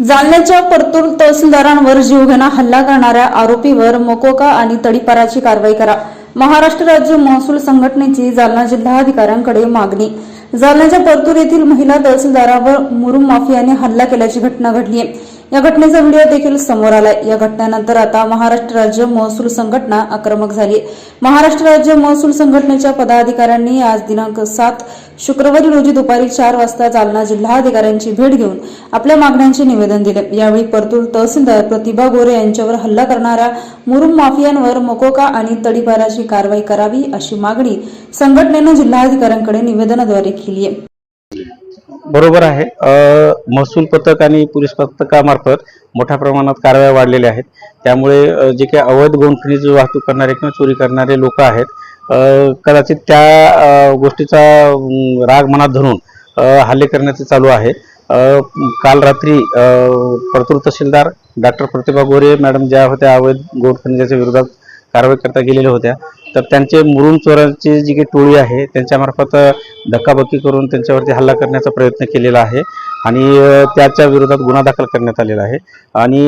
जालन्याच्या परतूर तहसीलदारांवर जीवघेणा हल्ला करणाऱ्या आरोपीवर मकोका आणि तडीपाराची कारवाई करा. महाराष्ट्र राज्य महसूल संघटनेची जालना जिल्हाधिकाऱ्यांकडे मागणी. जालन्याच्या परतूर येथील महिला तहसीलदारावर मुरुम माफियाने हल्ला केल्याची घटना घडली आहे. या घटनेचा व्हिडिओ देखील समोर आलाय. या घटनेनंतर आता महाराष्ट्र राज्य महसूल संघटना आक्रमक झाली महाराष्ट्र राज्य महसूल संघटनेच्या पदाधिकाऱ्यांनी आज दिनांक सात शुक्रवारी रोजी दुपारी चार वाजता जालना जिल्हाधिकाऱ्यांची भेट घेऊन आपल्या मागण्यांचे निवेदन दिले. यावेळी परतूर तहसीलदार प्रतिभा गोरे यांच्यावर हल्ला करणाऱ्या मुरुम माफियांवर मकोका आणि तडीपाराची कारवाई करावी अशी मागणी संघटनेनं जिल्हाधिकाऱ्यांकडे निवेदनाद्वारे केली आहे. बरोबर आहे. महसूल पथक आणि पोलीस पथकामार्फत मोठ्या प्रमाणात कारवाया वाढलेल्या आहेत. त्यामुळे जे काही अवैध गोंठणीची वाहतूक करणारे किंवा चोरी करणारे लोक आहेत कदाचित त्या गोष्टीचा राग मनात धरून हल्ले करण्याचे चालू आहे. काल रात्री अ, परतूर तहसीलदार डॉक्टर प्रतिभा गोरे मॅडम ज्या होत्या अवैध गोंडखनिजाच्या विरोधात कारवाई करता गेलेल्या होत्या. तर त्यांचे मुरुम चोरांची जी काही टोळी आहे त्यांच्यामार्फत धक्काबक्की करून त्यांच्यावरती हल्ला करण्याचा प्रयत्न केलेला आहे आणि त्याच्या विरोधात गुन्हा दाखल करण्यात आलेला आहे. आणि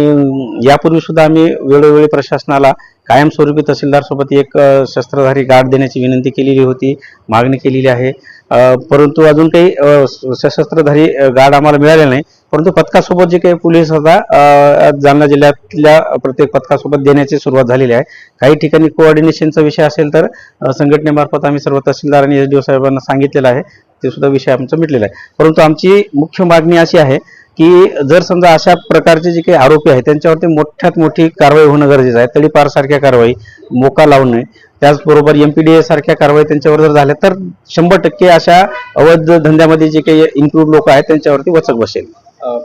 यापूर्वीसुद्धा आम्ही वेळोवेळी प्रशासनाला कायमस्वरूपी तहसीलदारसोबत एक शस्त्रधारी गार्ड देण्याची विनंती केलेली होती मागणी केलेली आहे. परंतु अजून काही स- सशस्त्रधारी अ, गार्ड आम्हाला मिळाले नाही. परंतु पथकासोबत जे काही पोलीस आता जालना जिल्ह्यातल्या प्रत्येक पथकासोबत देण्याची सुरुवात झालेली आहे. काही ठिकाणी कोऑर्डिनेशनचा विषय असेल तर संघटनेमार्फत आम्ही सर्व तहसीलदार आणि एस साहेबांना सांगितलेलं आहे. ते सुद्धा विषय आमचा मिटलेला आहे. परंतु आमची मुख्य मागणी अशी आहे की जर समजा अशा प्रकारचे जे काही आरोपी आहेत त्यांच्यावरती मोठ्यात मोठी कारवाई होणं गरजेचं आहे. तडीपार सारख्या कारवाई मोका लावणे त्याचबरोबर एमपीडीए सारख्या कारवाई त्यांच्यावर जर झाल्या तर शंभर टक्के अशा अवैध धंद्यामध्ये जे काही इन्क्लूड लोक आहेत त्यांच्यावरती वचक बसेल.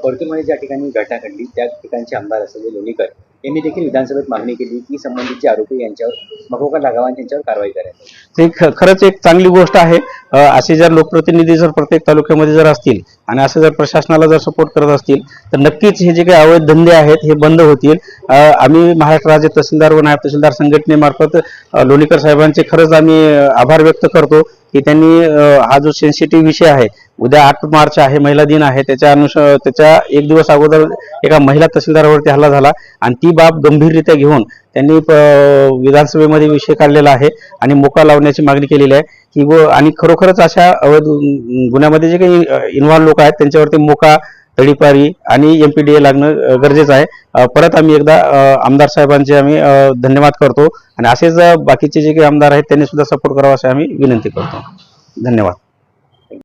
परतूरमध्ये ज्या ठिकाणी घटना घडली त्या ठिकाणचे आमदार असलेले लोणीकर यांनी देखील विधानसभेत मागणी केली की संबंधित जे आरोपी यांच्यावर मकोका लागावा आणि त्यांच्यावर कारवाई ख- खरंच एक चांगली गोष्ट आहे. असे जर लोकप्रतिनिधी जर प्रत्येक तालुक्यामध्ये जर असतील आणि असे जर प्रशासनाला जर सपोर्ट करत असतील तर नक्कीच हे जे काही अवैध धंदे आहेत हे बंद होतील. आम्ही महाराष्ट्र राज्य तहसीलदार व नायब तहसीलदार संघटनेमार्फत लोणीकर साहेबांचे खरंच आम्ही आभार व्यक्त करतो की त्यांनी हा जो सेन्सिटिव्ह विषय आहे उद्या आठ मार्च आहे महिला दिन आहे त्याच्या अनुष त्याच्या एक दिवस अगोदर एका महिला तहसीलदारावरती हल्ला झाला आणि ती बाब गंभीररित्या घेऊन त्यांनी विधानसभेमध्ये विषय काढलेला आहे आणि मोका लावण्याची मागणी केलेली आहे. की व आणि खरोखरच अशा अवैध गुन्ह्यामध्ये जे काही इन्व्हॉल्व लोक आहेत त्यांच्यावरती मोका तडीपारी आणि एमपीडीए लागणं गरजेचं आहे. परत आम्ही एकदा आमदार साहेबांचे आम्ही धन्यवाद करतो. आणि असेच बाकीचे जे काही आमदार आहेत त्यांनी सुद्धा सपोर्ट करावा अशी आम्ही विनंती करतो. धन्यवाद.